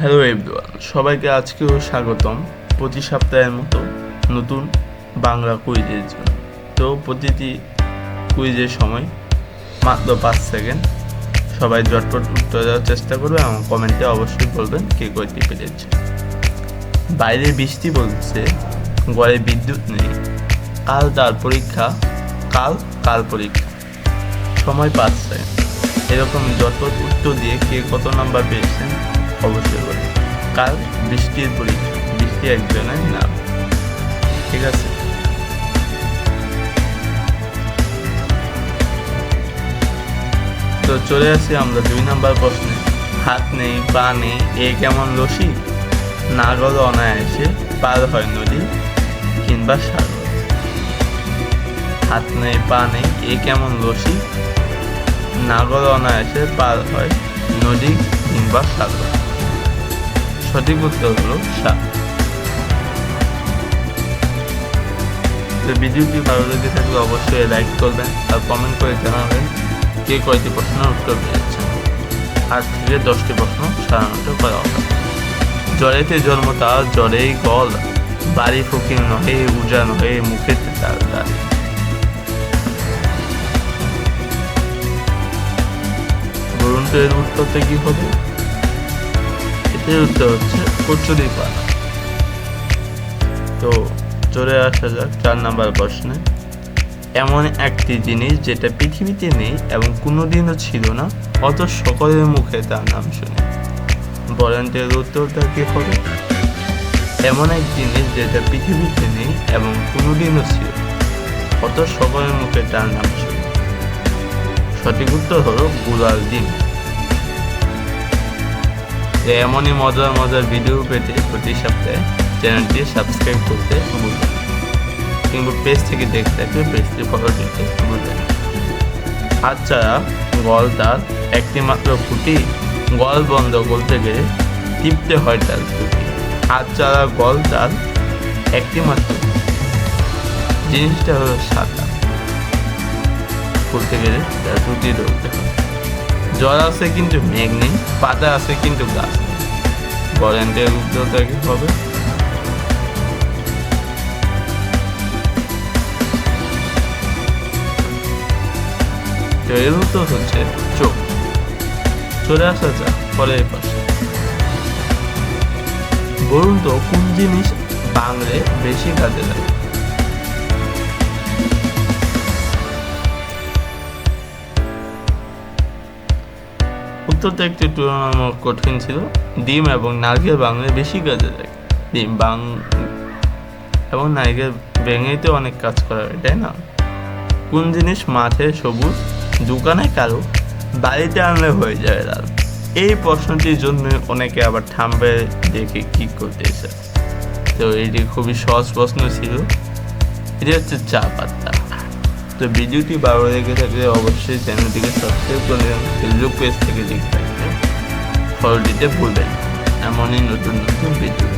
Hello everyone সবাইকে আজকেও স্বাগতম। প্রতি সপ্তাহের মতো নতুন বাংলা কুইজের জন্য। তো প্রতিটি কুইজের সময় মাত্র পাঁচ সেকেন্ড সবাই জটপট উত্তর দেওয়ার চেষ্টা করবে এবং কমেন্টে অবশ্যই বলবেন কে কয়টি পেরেছে। বাইরে বৃষ্টি বলছে, ঘরে বিদ্যুৎ নেই। কাল তার পরীক্ষা, কাল কাল পরীক্ষা? সময় পাঁচ সেকেন্ড এরকম জটপট উত্তর দিয়ে কে কত নাম্বার পেয়েছেন অবশ্যই বলুন কাল বৃষ্টির পরীক্ষা বৃষ্টি একজনের নাম ঠিক আছে। তো চলে আসি আমরা দুই নাম্বার প্রশ্নে। হাত নেই, পা নেই, এ কেমন লসি নাগর অনায়াসে পার হয় নদী কিংবা সাগর। হাত নেই, পা নেই, এ কেমন লসি নাগর অনায়াসে পার হয় নদী কিংবা সাগর। সঠিক উত্তর হলো সাত। তো ভিডিওটি ভালো লেগে থাকলে অবশ্যই লাইক করবেন আর কমেন্ট করে জানাবেন কে কয়টি প্রশ্নের উত্তর পেয়েছেন আজ থেকে দশটি প্রশ্ন সাধারণত করা হবে। জলেতে জন্ম তার জলেই গল বাড়ি ফকির নহে, উজা নহে মুখেতে তার দাঁড়িয়ে বলুন তো এর উত্তরটা কি হবে? এটার উত্তর হচ্ছে কচুরি পানা তো চলে আসা যাক চার নাম্বার প্রশ্নে। এমন একটি জিনিস যেটা পৃথিবীতে নেই এবং কোনোদিনও ছিল না অত সকলের মুখে তার নাম শুনি। বলেন এর উত্তরটা কি হবে? এমন এক জিনিস যেটা পৃথিবীতে নেই এবং কোনোদিনও ছিল অত সকলের মুখে তার নাম শুনি। সঠিক উত্তর হলো গুলাল ডিম তো এমনই মজার মজার ভিডিও পেতে প্রতি সপ্তাহে চ্যানেলটি সাবস্ক্রাইব করতে ভুলবেন। কিংবা পেজ থেকে দেখতে থাকলে পেজটি ফলো দিতে ভুলবেন ছাড়া গল তার একটি মাত্র ফুটি গল বন্ধ করতে গেলে টিপতে হয় তার ফুটি ছাড়া গল তার একটি মাত্র জিনিসটা হলো সাদা। খুলতে গেলে তার দুটি ধরতে হয়। জল আছে কিন্তু মেঘ নেই পাতা আছে কিন্তু গাছ নেই। তো উত্তরটা কি হবে এর উত্তর হচ্ছে চোখ। চলে আসা যাক পরের পাশে। বলুন তো, কোন জিনিস বাংলে বেশি কাজে লাগে? উত্তরটা একটু তুলনামূলক কঠিন ছিল। ডিম এবং নারকেল বাংলায় বেশি কাজে লাগে ডিম বাং এবং নারকেল ভেঙেই অনেক কাজ করা হয়, তাই না? কোন জিনিস মাঠে সবুজ, দোকানে কালো, বাড়িতে আনলে হয়ে যায় লাল। এই প্রশ্নটির জন্য অনেকে আবার থামবে দেখে কি করতে তো এটি খুবই সহজ প্রশ্ন ছিল। এটি হচ্ছে চা পাতা। তো ভিডিওটি ভালো লেগে থাকলে অবশ্যই চ্যানেলটিকে সাবস্ক্রাইব করে ফেসবুক পেজ থেকে দেখতে থাকলে ফলো দিতে ভুলবেন। এমনই নতুন নতুন ভিডিও